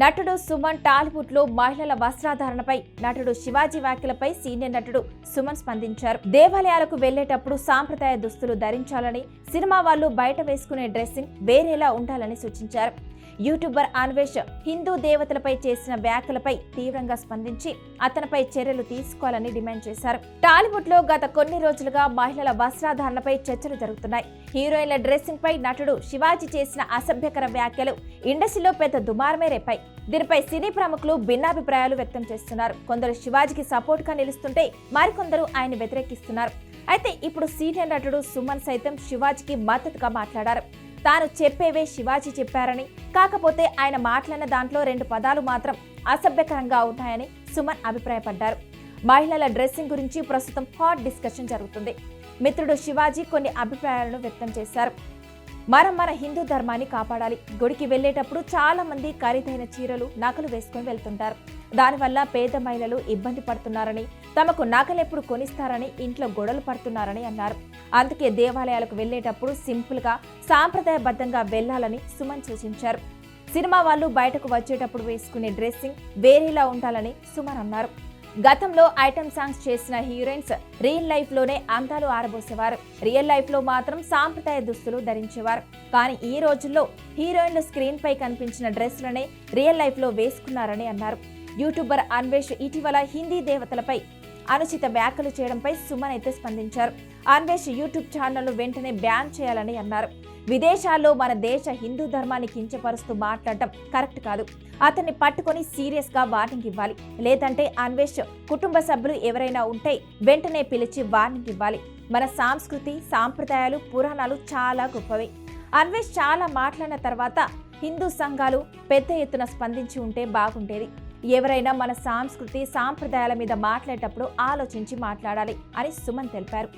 నటుడు సుమన్ టాలీవుడ్లో మహిళల వస్త్రాధారణపై నటుడు శివాజీ వ్యాఖ్యలపై సీనియర్ నటుడు సుమన్ స్పందించారు. దేవాలయాలకు వెళ్ళేటప్పుడు సాంప్రదాయ దుస్తులు ధరించాలని సినిమా వాళ్ళు బయట వేసుకునే డ్రెస్సింగ్ వేరేలా ఉండాలని సూచించారు. యూట్యూబర్ అన్వేష్ హిందూ దేవతలపై చేసిన వ్యాఖ్యలపై తీవ్రంగా స్పందించి అతనిపై చర్యలు తీసుకోవాలని డిమాండ్ చేశారు. టాలీవుడ్లో గత కొన్ని రోజులుగా మహిళల వస్త్రాధారణపై చర్చలు జరుగుతున్నాయి. హీరోయిన్ల డ్రెస్సింగ్ పై నటుడు శివాజీ చేసిన అసభ్యకర వ్యాఖ్యలు ఇండస్ట్రీలో పెద్ద దుమారమే రేపాయి దీనిపై సినీ ప్రముఖులు భిన్నాభిప్రాయాలు వ్యక్తం చేస్తున్నారు. కొందరు శివాజీకి సపోర్ట్గా నిలుస్తుంటే మరికొందరు ఆయన వ్యతిరేకిస్తున్నారు. అయితే ఇప్పుడు సీనియర్ నటుడు సుమన్ సైతం శివాజీకి మద్దతుగా మాట్లాడారు. తాను చెప్పేవే శివాజీ చెప్పారని కాకపోతే ఆయన మాట్లాడిన దాంట్లో రెండు పదాలు మాత్రం అసభ్యకరంగా ఉన్నాయని సుమన్ అభిప్రాయపడ్డారు. మహిళల డ్రెస్సింగ్ గురించి ప్రస్తుతం హాట్ డిస్కషన్ జరుగుతుంది. మిత్రుడు శివాజీ కొన్ని అభిప్రాయాలను వ్యక్తం చేశారు. మనం మన హిందూ ధర్మాన్ని కాపాడాలి. గుడికి వెళ్ళేటప్పుడు చాలా మంది ఖరీదైన చీరలు నకలు వేసుకొని వెళ్తుంటారు. దానివల్ల పేద మహిళలు ఇబ్బంది పడుతున్నారని తమకు నగలెప్పుడు కొనిస్తారని ఇంట్లో గొడవలు పడుతున్నారని అన్నారు. అందుకే దేవాలయాలకు వెళ్ళేటప్పుడు సింపుల్గా సాంప్రదాయబద్ధంగా వెళ్ళాలని సుమన్ సూచించారు. సినిమా వాళ్ళు బయటకు వచ్చేటప్పుడు వేసుకునే డ్రెస్సింగ్ వేరేలా ఉండాలని సుమన్ అన్నారు. గతంలో ఐటమ్ సాంగ్స్ చేసిన హీరోయిన్స్ రియల్ లైఫ్లోనే అందాలు ఆరబోసేవారు. రియల్ లైఫ్లో మాత్రం సాంప్రదాయ దుస్తులు ధరించేవారు. కానీ ఈ రోజుల్లో హీరోయిన్లు స్క్రీన్ పై కనిపించిన డ్రెస్లనే రియల్ లైఫ్లో వేసుకున్నారని అన్నారు. యూట్యూబర్ అన్వేష్ ఇటీవల హిందీ దేవతలపై అనుచిత వ్యాఖ్యలు చేయడంపై సుమన్ అయితే స్పందించారు. అన్వేష్ యూట్యూబ్ ఛానల్ను వెంటనే బ్యాన్ చేయాలని అన్నారు. విదేశాల్లో మన దేశ హిందూ ధర్మాన్ని కించపరుస్తూ మాట్లాడటం కరెక్ట్ కాదు. అతన్ని పట్టుకొని సీరియస్గా వార్నింగ్ ఇవ్వాలి. లేదంటే అన్వేష్ కుటుంబ సభ్యులు ఎవరైనా ఉంటే వెంటనే పిలిచి వార్నింగ్ ఇవ్వాలి. మన సాంస్కృతి సాంప్రదాయాలు పురాణాలు చాలా గొప్పవి. అన్వేష్ చాలా మాట్లాడిన తర్వాత హిందూ సంఘాలు పెద్ద ఎత్తున స్పందించి ఉంటే బాగుండేది. ఎవరైనా మన సంస్కృతి సాంప్రదాయాల మీద మాట్లాడేటప్పుడు ఆలోచించి మాట్లాడాలి అని సుమన్ తెలిపారు.